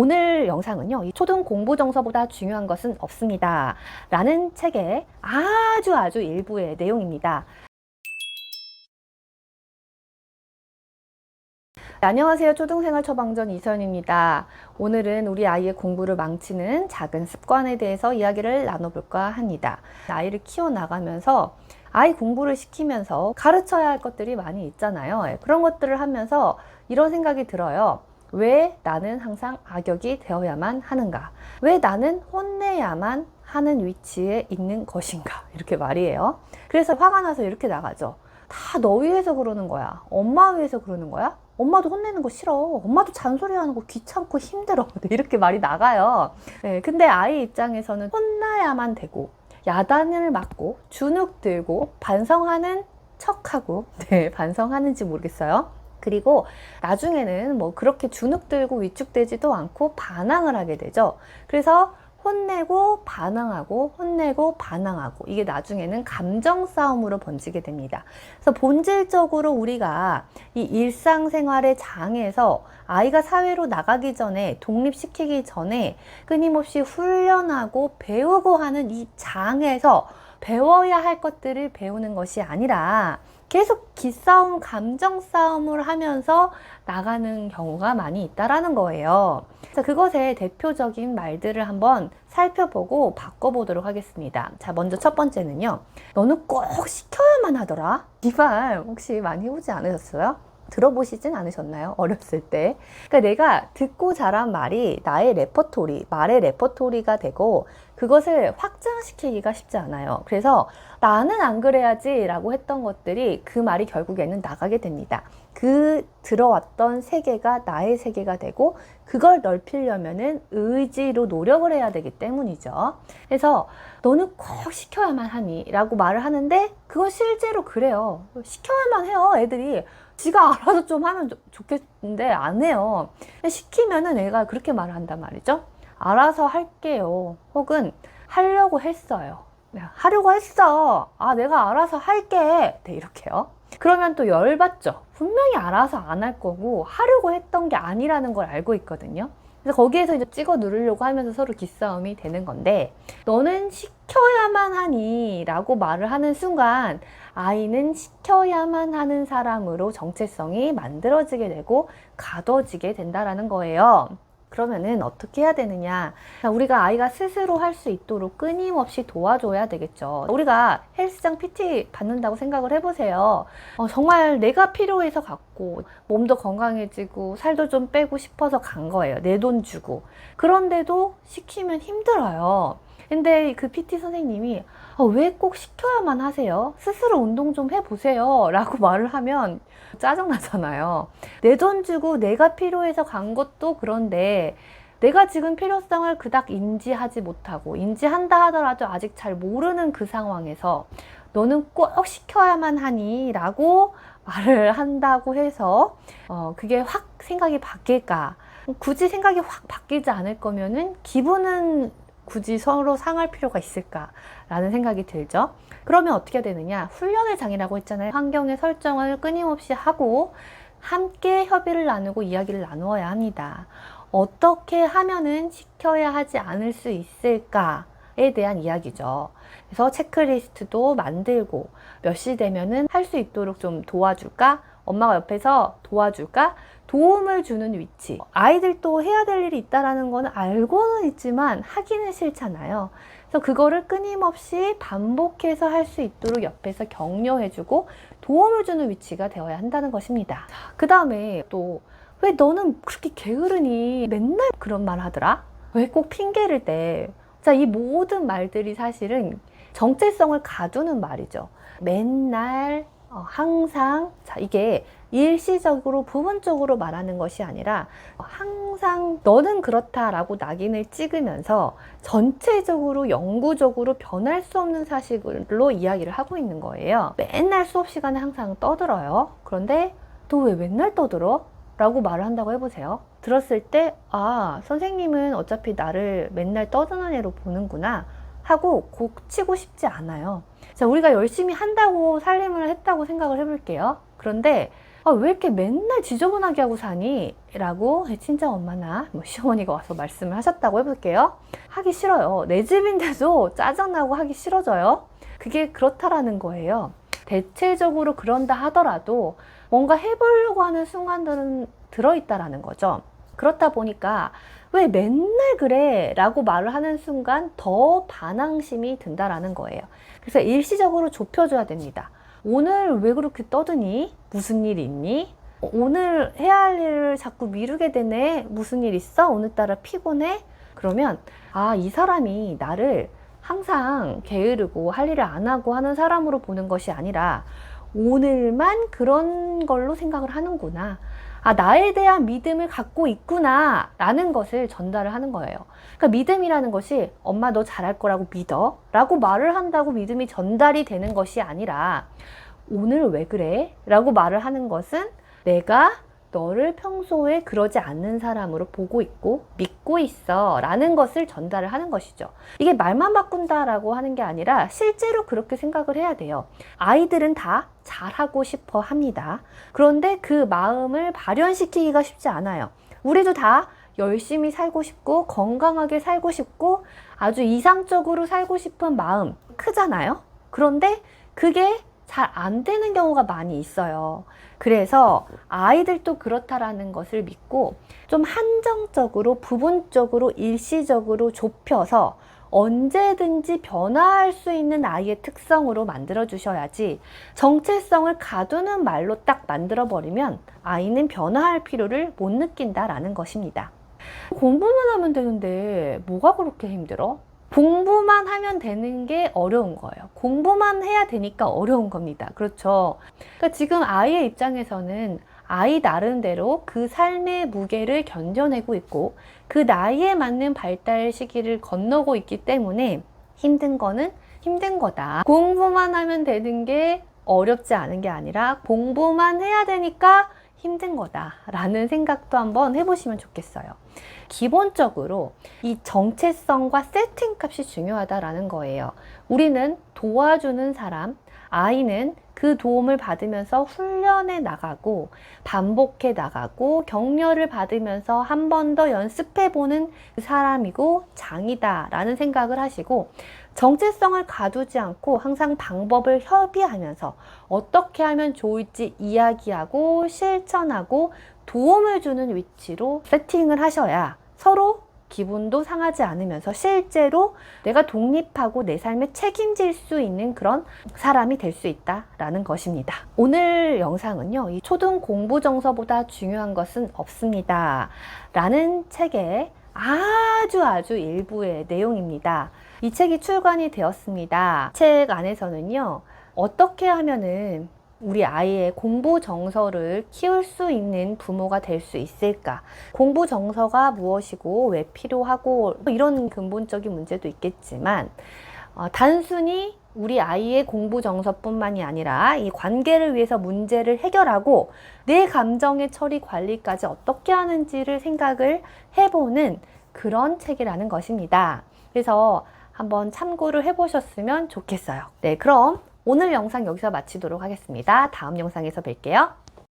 오늘 영상은요, 이 초등 공부 정서보다 중요한 것은 없습니다. 라는 책의 아주 아주 일부의 내용입니다. 네, 안녕하세요. 초등생활 처방전 이선입니다. 오늘은 우리 아이의 공부를 망치는 작은 습관에 대해서 이야기를 나눠볼까 합니다. 아이를 키워나가면서 아이 공부를 시키면서 가르쳐야 할 것들이 많이 있잖아요. 예, 그런 것들을 하면서 이런 생각이 들어요. 왜 나는 항상 악역이 되어야만 하는가? 왜 나는 혼내야만 하는 위치에 있는 것인가? 이렇게 말이에요. 그래서 화가 나서 이렇게 나가죠. 다 너 위해서 그러는 거야. 엄마 위해서 그러는 거야? 엄마도 혼내는 거 싫어. 엄마도 잔소리하는 거 귀찮고 힘들어. 이렇게 말이 나가요. 네, 근데 아이 입장에서는 혼나야만 되고 야단을 맞고 주눅 들고 반성하는 척하고 네, 반성하는지 모르겠어요. 그리고 나중에는 뭐 그렇게 주눅 들고 위축되지도 않고 반항을 하게 되죠. 그래서 혼내고 반항하고 혼내고 반항하고 이게 나중에는 감정 싸움으로 번지게 됩니다. 그래서 본질적으로 우리가 이 일상생활의 장에서 아이가 사회로 나가기 전에 독립시키기 전에 끊임없이 훈련하고 배우고 하는 이 장에서 배워야 할 것들을 배우는 것이 아니라 계속 기싸움, 감정 싸움을 하면서 나가는 경우가 많이 있다라는 거예요. 그래서 그것의 대표적인 말들을 한번 살펴보고 바꿔보도록 하겠습니다. 자, 먼저 첫 번째는요. 너는 꼭 시켜야만 하더라. 이 말 혹시 많이 해보지 않으셨어요? 들어보시진 않으셨나요? 어렸을 때. 그러니까 내가 듣고 자란 말이 나의 레퍼토리, 말의 레퍼토리가 되고 그것을 확장시키기가 쉽지 않아요. 그래서 나는 안 그래야지 라고 했던 것들이 그 말이 결국에는 나가게 됩니다. 그 들어왔던 세계가 나의 세계가 되고 그걸 넓히려면은 의지로 노력을 해야 되기 때문이죠. 그래서 너는 꼭 시켜야만 하니 라고 말을 하는데 그건 실제로 그래요. 시켜야만 해요. 애들이 지가 알아서 좀 하면 좋겠는데 안 해요. 시키면은 애가 그렇게 말을 한단 말이죠. 알아서 할게요. 혹은 하려고 했어요. 네, 하려고 했어. 아, 내가 알아서 할게. 네, 이렇게요. 그러면 또 열받죠. 분명히 알아서 안 할 거고 하려고 했던 게 아니라는 걸 알고 있거든요. 그래서 거기에서 이제 찍어 누르려고 하면서 서로 기싸움이 되는 건데 너는 시켜야만 하니 라고 말을 하는 순간 아이는 시켜야만 하는 사람으로 정체성이 만들어지게 되고 가둬지게 된다라는 거예요. 그러면은 어떻게 해야 되느냐? 우리가 아이가 스스로 할 수 있도록 끊임없이 도와줘야 되겠죠. 우리가 헬스장 PT 받는다고 생각을 해보세요. 어, 정말 내가 필요해서 갔고, 몸도 건강해지고, 살도 좀 빼고 싶어서 간 거예요. 내 돈 주고. 그런데도 시키면 힘들어요. 근데 그 PT 선생님이 어, 왜꼭 시켜야만 하세요? 스스로 운동 좀 해보세요. 라고 말을 하면 짜증나잖아요. 내 돈 주고 내가 필요해서 간 것도 그런데 내가 지금 필요성을 그닥 인지하지 못하고 인지한다 하더라도 아직 잘 모르는 그 상황에서 너는 꼭 시켜야만 하니 라고 말을 한다고 해서 어, 그게 확 생각이 바뀔까? 굳이 생각이 확 바뀌지 않을 거면은 기분은 굳이 서로 상할 필요가 있을까라는 생각이 들죠. 그러면 어떻게 되느냐? 훈련의 장이라고 했잖아요. 환경의 설정을 끊임없이 하고 함께 협의를 나누고 이야기를 나누어야 합니다. 어떻게 하면은 시켜야 하지 않을 수 있을까 에 대한 이야기죠. 그래서 체크리스트도 만들고 몇 시 되면은 할 수 있도록 좀 도와줄까? 엄마가 옆에서 도와줄까? 도움을 주는 위치. 아이들도 해야 될 일이 있다라는 거는 알고는 있지만 하기는 싫잖아요. 그래서 그거를 끊임없이 반복해서 할 수 있도록 옆에서 격려해주고 도움을 주는 위치가 되어야 한다는 것입니다. 그 다음에 또 왜 너는 그렇게 게으르니 맨날 그런 말 하더라? 왜 꼭 핑계를 대? 자, 이 모든 말들이 사실은 정체성을 가두는 말이죠. 맨날, 어, 항상, 자, 이게 일시적으로 부분적으로 말하는 것이 아니라 항상 너는 그렇다라고 낙인을 찍으면서 전체적으로 영구적으로 변할 수 없는 사실로 이야기를 하고 있는 거예요. 맨날 수업 시간에 항상 떠들어요. 그런데 너 왜 맨날 떠들어? 라고 말을 한다고 해보세요. 들었을 때, 아, 선생님은 어차피 나를 맨날 떠드는 애로 보는구나 하고 고치고 싶지 않아요. 자, 우리가 열심히 한다고 살림을 했다고 생각을 해볼게요. 그런데 아, 왜 이렇게 맨날 지저분하게 하고 사니? 라고 친정 엄마나 뭐 시어머니가 와서 말씀을 하셨다고 해볼게요. 하기 싫어요. 내 집인데도 짜증나고 하기 싫어져요. 그게 그렇다라는 거예요. 대체적으로 그런다 하더라도 뭔가 해보려고 하는 순간들은 들어있다라는 거죠. 그렇다 보니까 왜 맨날 그래? 라고 말을 하는 순간 더 반항심이 든다라는 거예요. 그래서 일시적으로 좁혀줘야 됩니다. 오늘 왜 그렇게 떠드니? 무슨 일 있니? 오늘 해야 할 일을 자꾸 미루게 되네? 무슨 일 있어? 오늘따라 피곤해? 그러면, 아, 이 사람이 나를 항상 게으르고 할 일을 안 하고 하는 사람으로 보는 것이 아니라 오늘만 그런 걸로 생각을 하는구나. 아, 나에 대한 믿음을 갖고 있구나. 라는 것을 전달을 하는 거예요. 그러니까 믿음이라는 것이 엄마 너 잘할 거라고 믿어. 라고 말을 한다고 믿음이 전달이 되는 것이 아니라 오늘 왜 그래? 라고 말을 하는 것은 내가 너를 평소에 그러지 않는 사람으로 보고 있고 믿고 있어 라는 것을 전달을 하는 것이죠. 이게 말만 바꾼다 라고 하는 게 아니라 실제로 그렇게 생각을 해야 돼요. 아이들은 다 잘하고 싶어 합니다. 그런데 그 마음을 발현시키기가 쉽지 않아요. 우리도 다 열심히 살고 싶고 건강하게 살고 싶고 아주 이상적으로 살고 싶은 마음 크잖아요. 그런데 그게 잘 안 되는 경우가 많이 있어요. 그래서 아이들도 그렇다라는 것을 믿고 좀 한정적으로 부분적으로 일시적으로 좁혀서 언제든지 변화할 수 있는 아이의 특성으로 만들어 주셔야지 정체성을 가두는 말로 딱 만들어 버리면 아이는 변화할 필요를 못 느낀다라는 것입니다. 공부만 하면 되는데 뭐가 그렇게 힘들어? 공부만 하면 되는 게 어려운 거예요. 공부만 해야 되니까 어려운 겁니다. 그렇죠. 그러니까 지금 아이의 입장에서는 아이 나름대로 그 삶의 무게를 견뎌내고 있고 그 나이에 맞는 발달 시기를 건너고 있기 때문에 힘든 거는 힘든 거다. 공부만 하면 되는 게 어렵지 않은 게 아니라 공부만 해야 되니까 힘든 거다. 라는 생각도 한번 해보시면 좋겠어요. 기본적으로 이 정체성과 세팅 값이 중요하다라는 거예요. 우리는 도와주는 사람, 아이는 그 도움을 받으면서 훈련해 나가고 반복해 나가고 격려를 받으면서 한 번 더 연습해 보는 그 사람이고 장이다라는 생각을 하시고 정체성을 가두지 않고 항상 방법을 협의하면서 어떻게 하면 좋을지 이야기하고 실천하고 도움을 주는 위치로 세팅을 하셔야 서로 기분도 상하지 않으면서 실제로 내가 독립하고 내 삶에 책임질 수 있는 그런 사람이 될 수 있다라는 것입니다. 오늘 영상은요, 이 초등 공부 정서보다 중요한 것은 없습니다. 라는 책의 아주 아주 일부의 내용입니다. 이 책이 출간이 되었습니다. 책 안에서는요, 어떻게 하면은 우리 아이의 공부 정서를 키울 수 있는 부모가 될 수 있을까? 공부 정서가 무엇이고 왜 필요하고 뭐 이런 근본적인 문제도 있겠지만 어, 단순히 우리 아이의 공부 정서뿐만이 아니라 이 관계를 위해서 문제를 해결하고 내 감정의 처리 관리까지 어떻게 하는지를 생각을 해보는 그런 책이라는 것입니다. 그래서 한번 참고를 해보셨으면 좋겠어요. 네, 그럼 오늘 영상 여기서 마치도록 하겠습니다. 다음 영상에서 뵐게요.